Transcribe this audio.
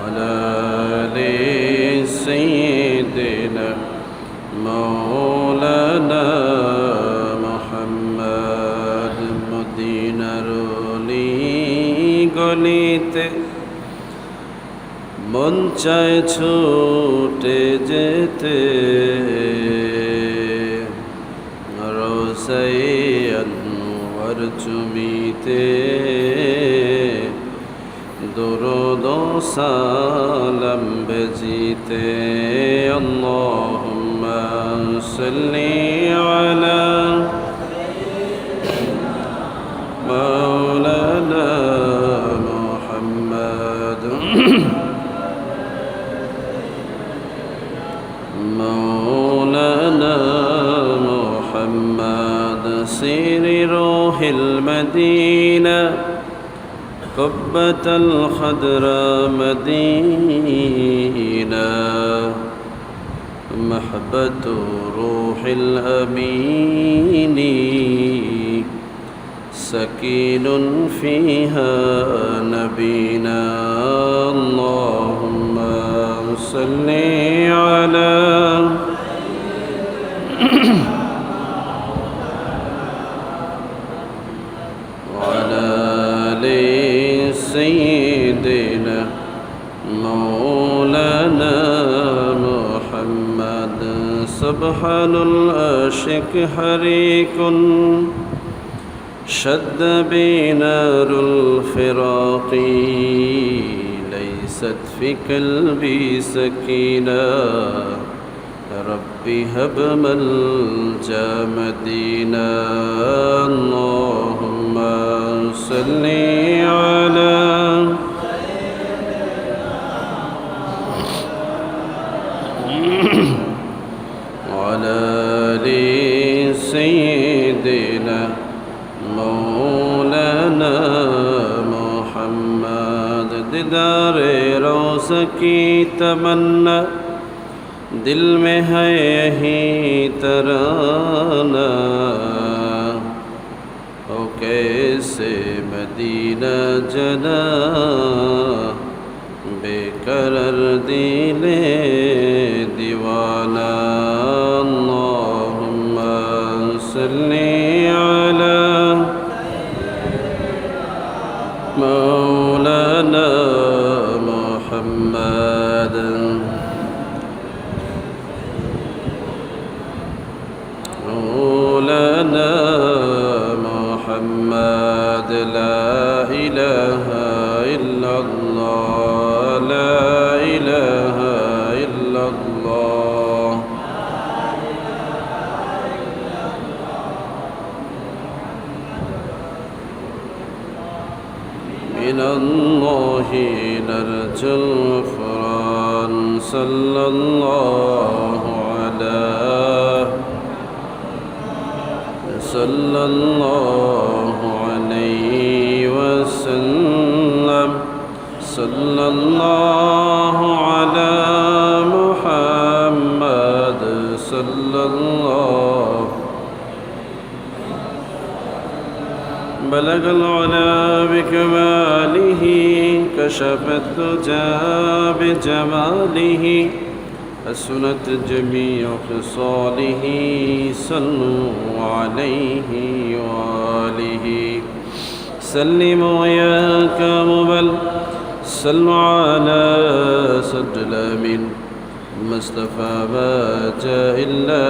وعلى آل سيدنا مولانا محمد مدينة رولي গলিত মন চায় ছুটে যেতে রোসাই অন্বর চুমিতে درود سلام بجيته اللهم صل على مولانا محمد مولانا محمد سير روح المدينة قبة الخضراء مدينة محبة روح الأمين سكين فيها نبينا. اللهم صل على سيدنا مولانا محمد. سبحان الأشك حريك شد بنار الفراق. ليست في قلبي سكينة. ربي هب ملجا مدينة اللهم سيدنا مولانا محمد دیدار روز کی تمنا دل میں ہے یہی ترانہ او کیسے مدینہ جنا بے قرر دل محمد لا إله إلا الله لا إله إلا الله. من الله نرجو الغفران صلى الله على صلى الله صلى الله على محمد صلى الله بلغ العلا بكماله كشف الدجى بجماله حسنت جميع خصاله صلوا عليه وآله. سلموا يا كامل صلوا على سجل من مصطفى ما جاء إلا